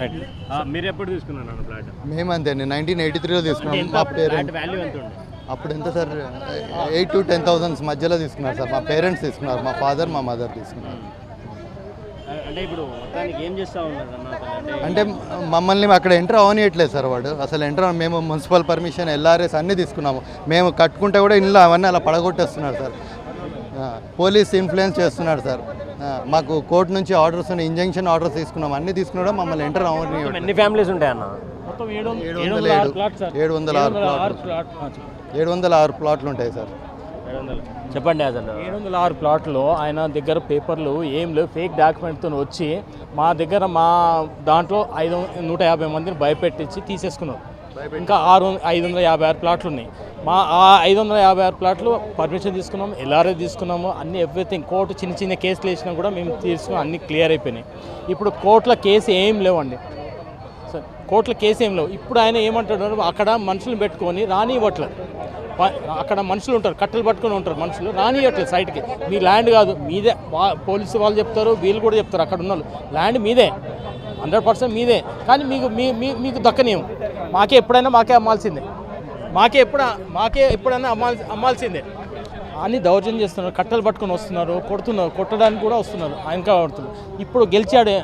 Right మీరు ఎప్పుడు తీసుకున్నారు ఫ్లాట్? మేమంతే అండి నైన్టీన్ ఎయిటీ త్రీలో తీసుకున్నాం మా పేరెంట్ వాల్యూ ఎంత ఉండే? అప్పుడు ఎంత sir? Eight to ten thousands మధ్యలో తీసుకున్నారు సార్. మా పేరెంట్స్ తీసుకున్నారు మా ఫాదర్ మా మదర్ తీసుకున్నారు. అంటే ఇప్పుడు ఏం చేస్తా ఉన్నారు అన్న అసలు? అంటే మమ్మల్ని అక్కడ ఎంటర్ అవనియట్లేదు సార్ వాడు. అసలు ఎంటర్ మేము మున్సిపల్ పర్మిషన్ ఎల్ఆర్ఎస్ అన్నీ తీసుకున్నాము. మేము కట్టుకుంటే కూడా ఇంట్లో అవన్నీ అలా పడగొట్టేస్తున్నారు సార్. పోలీస్ ఇన్ఫ్లుయెన్స్ చేస్తున్నాడు సార్. మాకు కోర్టు నుంచి ఆర్డర్స్ ఉన్నాయి ఇంజంక్షన్ ఆర్డర్స్ తీసుకున్నాం. అన్నీ తీసుకున్నాం మమ్మల్ని ఎంటర్ అవని ఎన్ని ఫ్యామిలీస్ ఉంటాయన్న? మొత్తం ఏడు వందల- ఆరు ప్లాట్లు. ఏడు వందల ఆరు ప్లాట్లు ఉంటాయి సార్. చెప్పండి అసలు ఏడు వందల ఆరు ప్లాట్లో ఆయన దగ్గర పేపర్లు ఏం లేవు ఫేక్ డాక్యుమెంట్తో వచ్చి మా దగ్గర మా దాంట్లో ఐదు నూట యాభై మందిని భయపెట్టించి తీసేసుకున్నారు. ఇంకా ఆరు ఐదు వందల యాభై ఆరు ప్లాట్లు ఉన్నాయి. మా ఆ ఐదు వందల యాభై ఆరు ప్లాట్లు పర్మిషన్ తీసుకున్నాం ఎల్ఆర్ఏ తీసుకున్నాము అన్ని ఎవ్రీథింగ్ కోర్టు చిన్న చిన్న కేసులు వేసినా కూడా మేము తీసుకున్నాం అన్ని క్లియర్ అయిపోయినాయి. ఇప్పుడు కోర్టులో కేసు ఏం లేవండి. సార్ కోర్టులో కేసు ఏం లేవు. ఇప్పుడు ఆయన ఏమంటాడు అక్కడ మనుషులు పెట్టుకొని రానివ్వట్లేదు అక్కడ మనుషులు ఉంటారు కట్టెలు పట్టుకొని ఉంటారు మనుషులు రానియట్లేదు సైట్కి. మీ ల్యాండ్ కాదు మీదే. వా- పోలీసు వాళ్ళు చెప్తారు వీళ్ళు కూడా చెప్తారు అక్కడ ఉన్న వాళ్ళు. ల్యాండ్ మీదే. హండ్రెడ్ పర్సెంట్ మీదే. కానీ మీకు మీ మీ- మీకు దక్కనీయం మాకే ఎప్పుడైనా మాకే అమ్మాల్సిందే. మాకే ఎప్పుడు మాకే ఎప్పుడన్నా అమ్మాల్సి అమ్మాల్సిందే. అన్ని దౌర్జన్యం చేస్తున్నారు కట్టెలు పట్టుకొని వస్తున్నారు కొడుతున్నారు కొట్టడానికి కూడా వస్తున్నారు ఆయన పడుతున్నారు ఇప్పుడు గెలిచాడు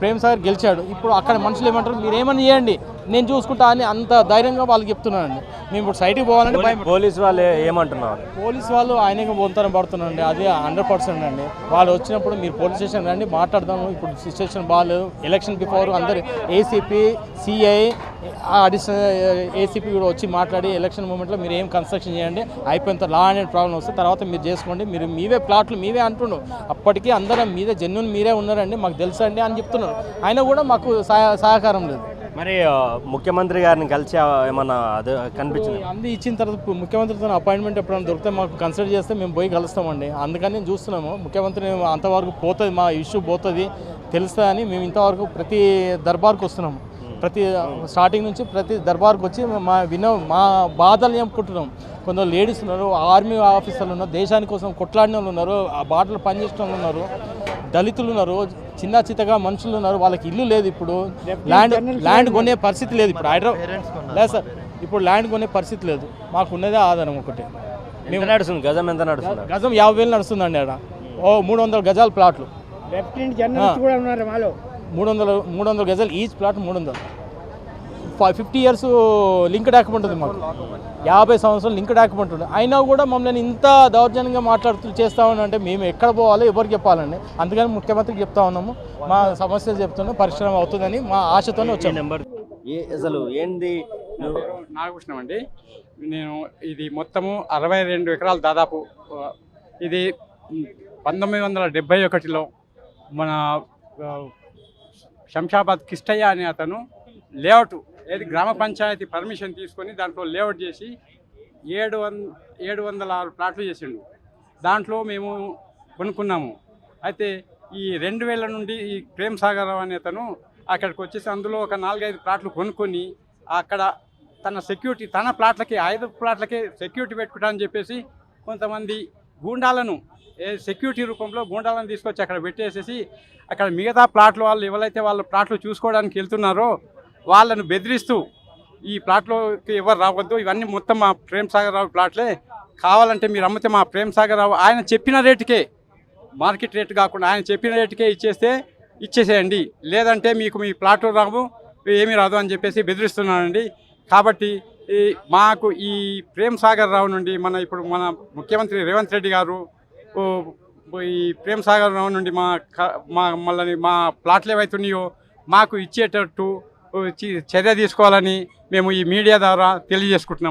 ప్రేమ్ సాగర్ గెలిచాడు. ఇప్పుడు అక్కడ మనుషులు ఏమంటారు? మీరు ఏమని చేయండి. నేను చూసుకుంటా అని అంత ధైర్యంగా వాళ్ళకి చెప్తున్నానండి మేము ఇప్పుడు సైట్కి పోవాలంటే పోలీస్ వాళ్ళు ఏమంటున్నారు? పోలీస్ వాళ్ళు ఆయనగా బొంతనం పడుతున్నారండి. అది హండ్రెడ్ పర్సెంట్ అండి. వాళ్ళు వచ్చినప్పుడు మీరు పోలీస్ స్టేషన్ రండి మాట్లాడదాము. ఇప్పుడు సిచ్యువేషన్ బాగాలేదు ఎలక్షన్ బిఫోర్ అందరు ఏసీపీ సిఐ అడిషనల్ ఏసీపీ కూడా వచ్చి మాట్లాడి ఎలక్షన్ మూమెంట్లో మీరు ఏం కన్స్ట్రక్షన్ చేయండి అయిపోయిన లా అనేది ప్రాబ్లం వస్తే తర్వాత మీరు చేసుకోండి. మీరు మీవే ప్లాట్లు మీవే అంటుండ్రు. అప్పటికీ అందరం మీదే జెన్యున్ మీరే ఉన్నారండి మాకు తెలుసండి అండి అని చెప్తున్నారు. అయినా కూడా మాకు సహ- సహకారం లేదు. మరి ముఖ్యమంత్రి గారిని కలిసి ఏమన్నా అది కనిపించింది? అంది ఇచ్చిన తర్వాత ముఖ్యమంత్రితో అపాయింట్మెంట్ ఎప్పుడైనా దొరికితే మాకు కన్సిడర్ చేస్తే మేము పోయి కలుస్తామండి. అందుకని నేను చూస్తున్నాము. ముఖ్యమంత్రి అంతవరకు పోతుంది మా ఇష్యూ పోతుంది తెలుస్తుంది అని మేము ఇంతవరకు ప్రతి దర్బార్కు వస్తున్నాము ప్రతి స్టార్టింగ్ నుంచి ప్రతి దర్బార్కు వచ్చి మా విన మా బాధలు చెప్పుకుంటున్నాం కొందరు లేడీస్ ఉన్నారు ఆర్మీ ఆఫీసర్లు ఉన్నారు దేశాని కోసం కొట్లాడిన వాళ్ళు ఉన్నారు ఆ బాటలు పనిచేసిన వాళ్ళు ఉన్నారు దళితులు ఉన్నారు చిన్న చిత్తగా మనుషులు ఉన్నారు వాళ్ళకి ఇల్లు లేదు ఇప్పుడు. ల్యాండ్ ల్యాండ్ కొనే పరిస్థితి లేదు ఇప్పుడు. హైదరాబాద్ లేదు సార్ ఇప్పుడు ల్యాండ్ కొనే పరిస్థితి లేదు. మాకు ఉన్నదే ఆధారం ఒకటి. ఎంత నడుస్తుంది? గజం ఎంత నడుస్తుంది? గజం యాభై వేలు నడుస్తుందండి ఆడ. ఓ మూడు వందల గజాల ప్లాట్లు. లెఫ్టినెంట్ జనరల్స్ కూడా ఉన్నారు మాలో. మూడు వందల మూడు వందల గజాలు ఈచ్ ప్లాట్ మూడు వందలు. ఫిఫ్టీ ఇయర్స్ లింక్ డాక్యుమెంట్ ఉంది మాకు. యాభై సంవత్సరాలు లింక్ డాక్యుమెంట్ ఉంది. అయినా కూడా మమ్మల్ని ఇంత దౌర్జన్యంగా మాట్లాడుతూ చేస్తా అంటే మేము ఎక్కడ పోవాలో ఎవరికి చెప్పాలండి. అందుకని ముఖ్యమంత్రికి చెప్తా ఉన్నాము. మా సమస్యలు చెప్తున్నాం పరిశ్రమ అవుతుందని మా ఆశతోనే వచ్చాము నెంబర్ ఏ అసలు ఏంది? నాగభూషణం అండి. నేను ఇది మొత్తము అరవై రెండు ఎకరాలు దాదాపు ఇది పంతొమ్మిది వందల డెబ్బై ఒకటిలో మన శంషాబాద్ కిష్టయ్య అనే అతను లేఅవుట్ ఏది గ్రామ పంచాయతీ పర్మిషన్ తీసుకొని దాంట్లో లేఅవుట్ చేసి ఏడు వంద ఏడు వందల ఆరు ప్లాట్లు చేసిండు. దాంట్లో మేము కొనుక్కున్నాము. అయితే ఈ రెండు వేల నుండి ఈ ప్రేమ్ సాగర్ అనే అతను అక్కడికి వచ్చేసి అందులో ఒక నాలుగైదు ప్లాట్లు కొనుక్కొని అక్కడ తన సెక్యూరిటీ తన ప్లాట్లకి ఐదు ప్లాట్లకే సెక్యూరిటీ పెట్టుకుంటా అని చెప్పేసి కొంతమంది గూండాలను ఏ సెక్యూరిటీ రూపంలో గూండాలను తీసుకొచ్చి అక్కడ పెట్టేసేసి అక్కడ మిగతా ప్లాట్లు వాళ్ళు ఎవరైతే వాళ్ళ ప్లాట్లు చూసుకోవడానికి వెళ్తున్నారో వాళ్ళను బెదిరిస్తూ ఈ ప్లాట్లోకి ఎవరు రావద్దు ఇవన్నీ మొత్తం మా ప్రేమ్ సాగర్ రావు ప్లాట్లే. కావాలంటే మీరు అమ్మితే మా ప్రేమ్ సాగర్ రావు ఆయన చెప్పిన రేటుకే మార్కెట్ రేట్ కాకుండా ఆయన చెప్పిన రేటుకే ఇచ్చేస్తే ఇచ్చేసేయండి. లేదంటే మీకు మీ ప్లాట్ రావు ఏమీ రాదు అని చెప్పేసి బెదిరిస్తున్నానండి. కాబట్టి ఈ మాకు ఈ ప్రేమ్ సాగర్ రావు నుండి మన ఇప్పుడు మన ముఖ్యమంత్రి రేవంత్ రెడ్డి గారు ఈ ప్రేమ్ సాగర్ రావు నుండి మా మా మళ్ళీ మా ప్లాట్లు ఏవైతున్నాయో మాకు ఇచ్చేటట్టు చర్య తీసుకోవాలని మేము ఈ మీడియా ద్వారా తెలియజేసుకుంటున్నాం.